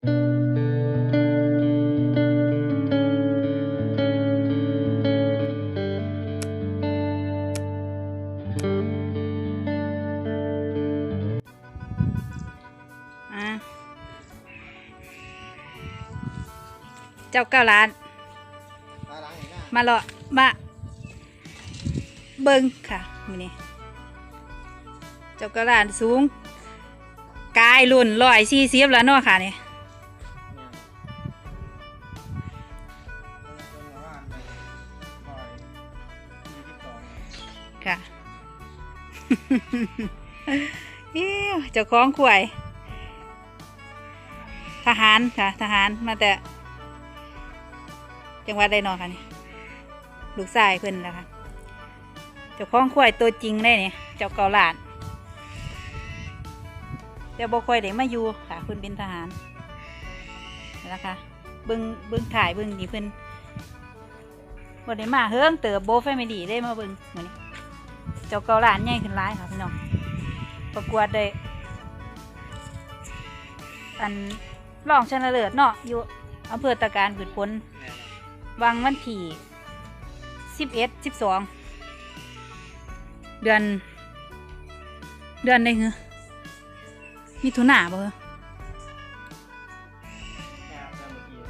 เจ้าเก้าล้าน มาเหรอมา เบิงค่ะมือนี้ เจ้าเก้าล้านสูง กายรุ่นลอยสี่สิบแล้วเนาะค่ะเนี่ย เจ้าของขวย ทหารค่ะ ทหารมาแต่ จังหวัดใดนอค่ะนี่ลูกชายเพิ่นนะคะเจ้าของขวยตัวจริงเลยเนี่ยเจ้าเกาหลานแต่บ่ค่อยได้มาอยู่ค่ะเพิ่นเป็นทหารนี่นะคะเบิ่งเบิ่งถ่ายเบิ่งนี่เพิ่นบ่ได้มาเฮิงเติบโบแฟมิลี่ได้มาเบิ่งมื้อนี้ เจ้าเกาหลานใหญ่ขึ้นหลายค่ะพี่น้องประกวดได้อันรองชนะเลิศเนาะอยู่อำเภอตะการผืดพ้นเนี่ยวังวันที่สิบเอ็ดสิบสองเดือน เดือนใดเหรอมิถุนาบ่เหรอเนี่ยเมื่อกี้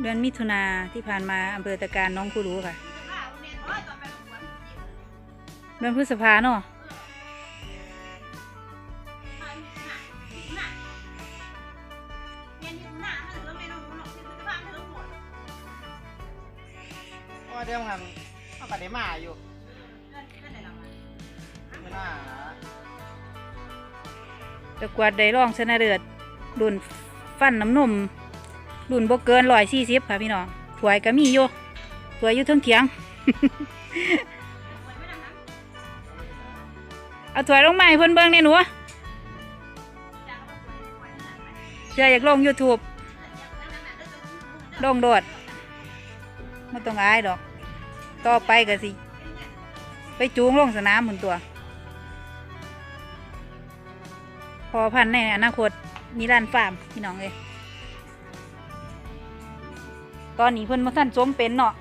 เดือนมิถุนาที่ผ่านมาอำเภอตะการน้องผู้รู้ค่ะ เดือนพฤษภาเนาะเพราะว่าเดี๋ยวมันเอากระเดมาอยู่ไม่น่าประกวดได้รองชนะเลิศรุ่นฟันน้ำนมรุ่นบ่เกินร้อยสี่สิบค่ะพี่น้องถวยก็มีอยู่ถวยอยู่เทั้งเถียง เอาถวยลงมาให้เพิ่อนเบิ่งในหนูเชื่ออยากลง YouTube ลงโดดไม่ต้องอายดอก ต่อไปก็สิ ไปจูงลงสนามหมุนตัว พอพันในอนาคตมีร้านฟาร์มพี่น้องเลยตอนนี้เพิ่อนมาท่านสมเป็นเนาะ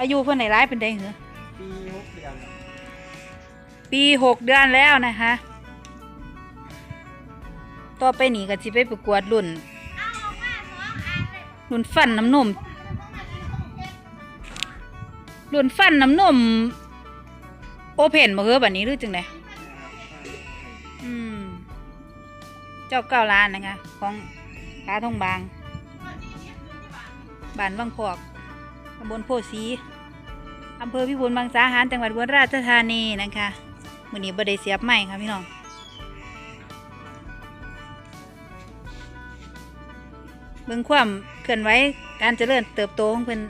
อายุเพิ่อนไหนร้ายเป็นได้เหรอปีหกเดือน ปีหกเดือนแล้วนะคะ ต่อไปนี่ก็สิไปประกวดรุ่น รุ่นฟันน้ำนม รุ่นฟันน้ำนม โอเพนมาเฮือแบบนี้หรือจังไดอืมเจ้าเก้าล้านนะคะ ของกาทองบางบ้านวังพอกตำบลโพสีอำเภอพิบูลบางสาหาร จังหวัดอุบลราชธานีนะคะ มือนี้บไดเสียบใหม่ค่ะพี่น้องเบิ่งความเคลื่อนไหวการเจริญเติบโตของเพิ่น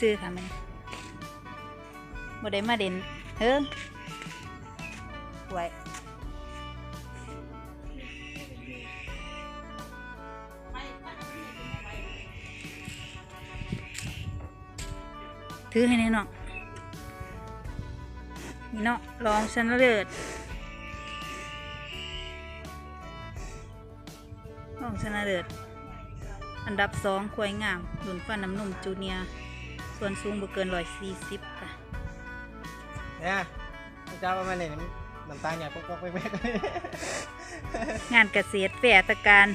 ซื่อๆค่ะมันบ่ได้มาเด่นเฮ้อไว้ถือให้แน่เนาะ นี่เนาะลองชนะเลิศลองชนะเลิศอันดับสองควายงามหลุนฟันน้ำนมจูเนียร์ส่วนสูงบ่เกินร้อยสี่สิบค่ะเนี่ยเจ้าประมาณนี้น้ำตาลเนี่ยพวกพวกไปแม่งานเกษตรแฟร์ตะการ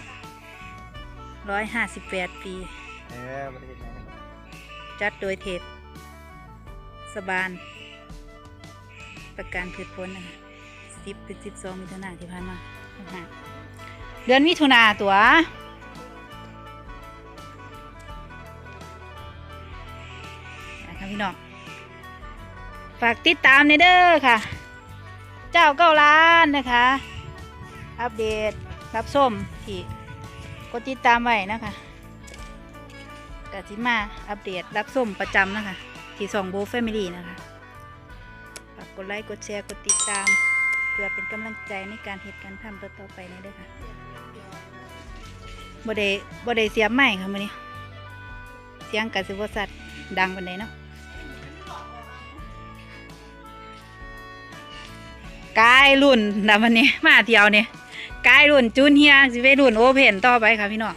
ร้อยห้าสิบแปดปีเออไม่ได้เห็นไหมจัดโดยเทศสบาน ประการพืชผลนะคะสิบถึงสิบสองมิถุนาที่ผ่านมาเดือนมิถุนาตัวนะคะพี่น้องฝากติดตามในเด้อค่ะ เจ้าเก้าล้านนะคะ อัปเดตรับส้มที่กดติดตามไว้นะคะกสิมาอัปเดตรับส้มประจำนะคะที่สองโบแฟมิลี่นะคะ ดไลค์กดแชร์กดติดตาม เพื่อเป็นกำลังใจในการเหตุการณ์ทำต่อๆไปนี้ด้วยค่ะบ่ได้บ่ได้เสียบใหม่ค่ะมื้อนี้เสียงกสิบสัตว์ดังปานใดเนาะกายรุ่นนะวันนี้มาเที่ยวเนี่ยกายรุ่นจูนเฮียสิไปรุ่นโอเพนต่อไปค่ะพี่น้อง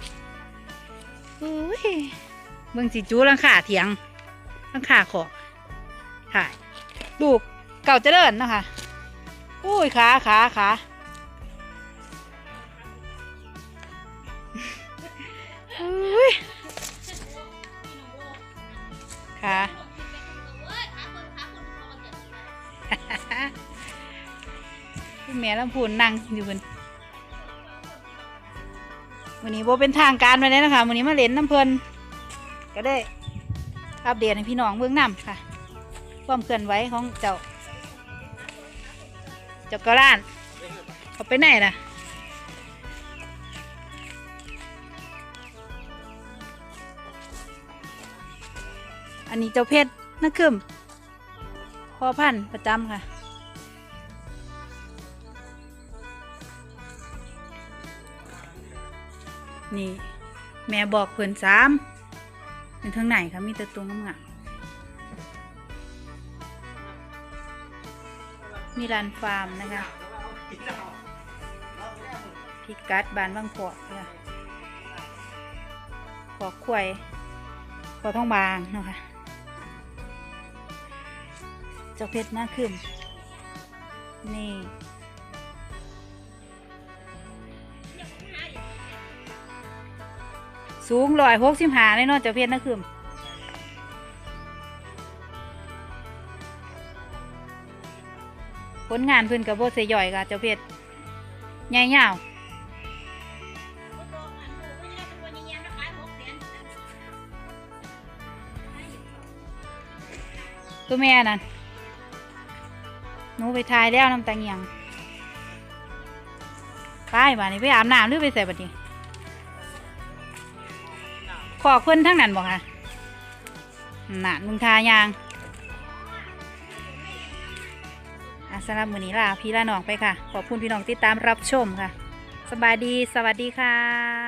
อุ้ยเบิ่งสิจูหลังขาเถียงหลังขาขอกถ่ายลูก เก่าจะเดินนะคะอุ้ยขาขาขาอุ้ยขาคุณแม่ลำพูนนั่งอยู่บนวันนี้โบเป็นทางการไปแล้วนะคะวันนี้มาเล่นน้ำเพลินก็ได้อัปเดตให้พี่น้องเบื้องน้ำค่ะ ความเคลื่อนไหวของเจ้า จ้ากระล้าน เขาไปไหนล่ะอันนี้เจ้าเพชรนักขึ้มพอพันธุ์ประจำค่ะ นี่ แม่บอกเพิ่อนสามเป็นทางไหนคะมีแต่ตัวงามๆ มีร้านฟาร์มนะคะพิกัดบานบางพวกค่ะพอกควยพอท้องบางเนาะค่ะเจ้าเพชรหน้าขึ้นนี่สูงร้อยหกสิบหาเลยเนาะเจ้าเพชรหน้าขึ้น ลงานเพิ่นกับโบเสย่อยค่ะเจ้าเพชรใหญ่ยาวตัวแม่นั่นหนูไปทายแล้วน้ำตาเงียงไปบ้านนี้ไปอาบน้ำหรือไปใส่บัดนี้ขอเพิ่อนทั้งนั้นบอกค่ะน่ะมึงทายาง อะสำหรับมือนี้ลาพี่ลาน้องไปค่ะ ขอบคุณพี่น้องติดตามรับชมค่ะ สบายดี สวัสดีค่ะ